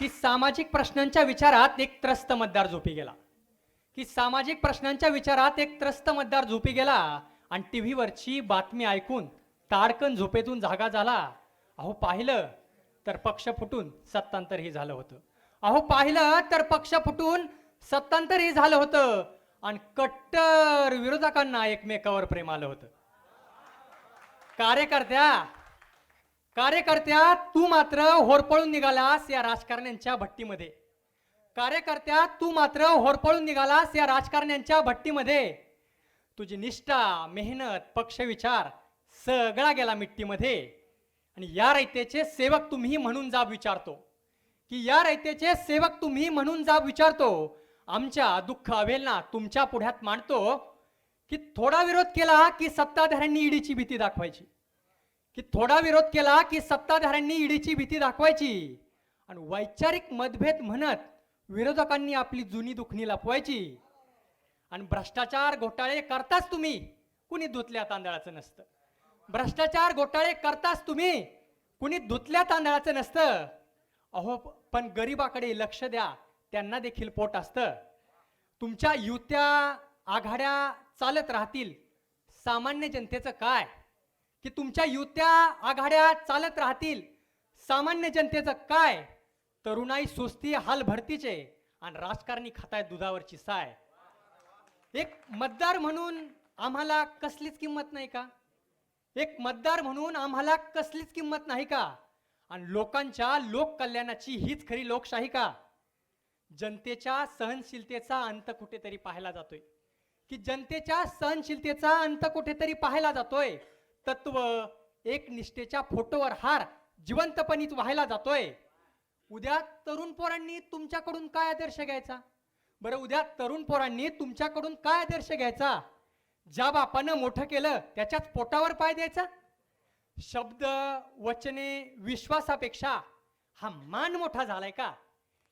की सामाजिक प्रश्नांच्या विचारात एक त्रस्त मतदार झोपी गेला. की सामाजिक प्रश्नांच्या विचारात एक त्रस्त मतदार झोपी गेला आणि टी व्हीवरची बातमी ऐकून ताडकन झोपेतून जागा झाला. अहो पाहिलं तर पक्ष फुटून सत्तांतरही झालं होतं. अहो पाहिलं तर पक्ष फुटून सत्तांतरही झालं होतं आणि कट्टर विरोधकांना एकमेकावर प्रेम आलं होतं. कार्यकर्त्या कार्यकर्त्या तू मात्र होरपळून निघालास या राजकारण्यांच्या भट्टीमध्ये. कार्यकर्त्या तू मात्र होरपळून निघालास या राजकारण्यांच्या भट्टीमध्ये. तुझी निष्ठा मेहनत पक्षविचार सगळा गेला मिट्टीमध्ये. आणि या रयतेचे सेवक तुम्ही म्हणून जाब विचारतो. की या रयतेचे सेवक तुम्ही म्हणून जाब विचारतो आमच्या दुःख अवेलना तुमच्या पुढ्यात मांडतो की थोडा विरोध केला की सत्ताधाऱ्यांनी ईडीची भीती दाखवायची. की थोडा विरोध केला की सत्ताधाऱ्यांनी ईडीची भीती दाखवायची. आणि वैचारिक मतभेद म्हणत विरोधकांनी आपली जुनी दुखणी लपवायची. आणि भ्रष्टाचार घोटाळे करताच तुम्ही. कुणी धुतल्या तांदळाचं नसतं. भ्रष्टाचार घोटाळे करताच तुम्ही. कुणी धुतल्या तांदळाचं नसतं. अहो पण गरिबाकडे लक्ष द्या. त्यांना देखील पोट असतं. तुमच्या युत्या आघाड्या चालत राहतील. सामान्य जनतेचं काय? की तुमच्या युत्या आघाड्या चालत राहतील. सामान्य जनतेचं काय? तरुणाई सुस्ती हाल भरतीचे आणि राजकारणी खाताय दुधावरची साय. एक मतदार म्हणून आम्हाला कसलीच किंमत नाही का? एक मतदार म्हणून आम्हाला कसलीच किंमत नाही का? आणि लोकांच्या लोककल्याणाची हीच खरी लोकशाही का? जनतेच्या सहनशीलतेचा अंत कुठेतरी पाहायला जातोय. की जनतेच्या सहनशीलतेचा अंत कुठेतरी पाहायला जातोय. तत्व एक निष्ठेच्या फोटोवर हार जिवंतपणीच व्हायला जातोय. उद्या तरुण पोरांनी तुमच्याकडून काय आदर्श घ्यायचा? बरं उद्या तरुण पोरांनी तुमच्याकडून काय आदर्श घ्यायचा? ज्या बापानं मोठं केलं त्याच्याच पोटावर पाय द्यायचा? शब्द वचने विश्वासापेक्षा हा मान मोठा झालाय का?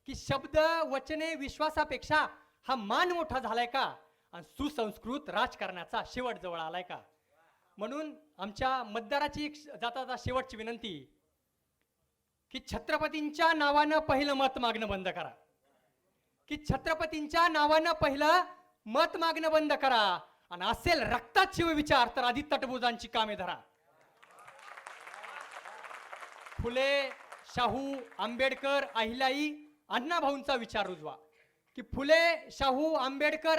की शब्द वचने विश्वासापेक्षा हा मान मोठा झालाय का? आणि सुसंस्कृत राजकारणाचा शेवट जवळ आलाय का? म्हणून आमच्या मतदाराची एक जाता जाता शेवटची विनंती की छत्रपतींच्या नावानं पहिलं मत मागणं बंद करा. की छत्रपतींच्या नावानं पहिलं मत मागणं बंद करा. आणि असेल रक्तात शिवविचार तर आधी तटबुजांची कामे धरा. फुले शाहू आंबेडकर अहिल्याई अण्णाभाऊंचा विचार रुजवा. की फुले शाहू आंबेडकर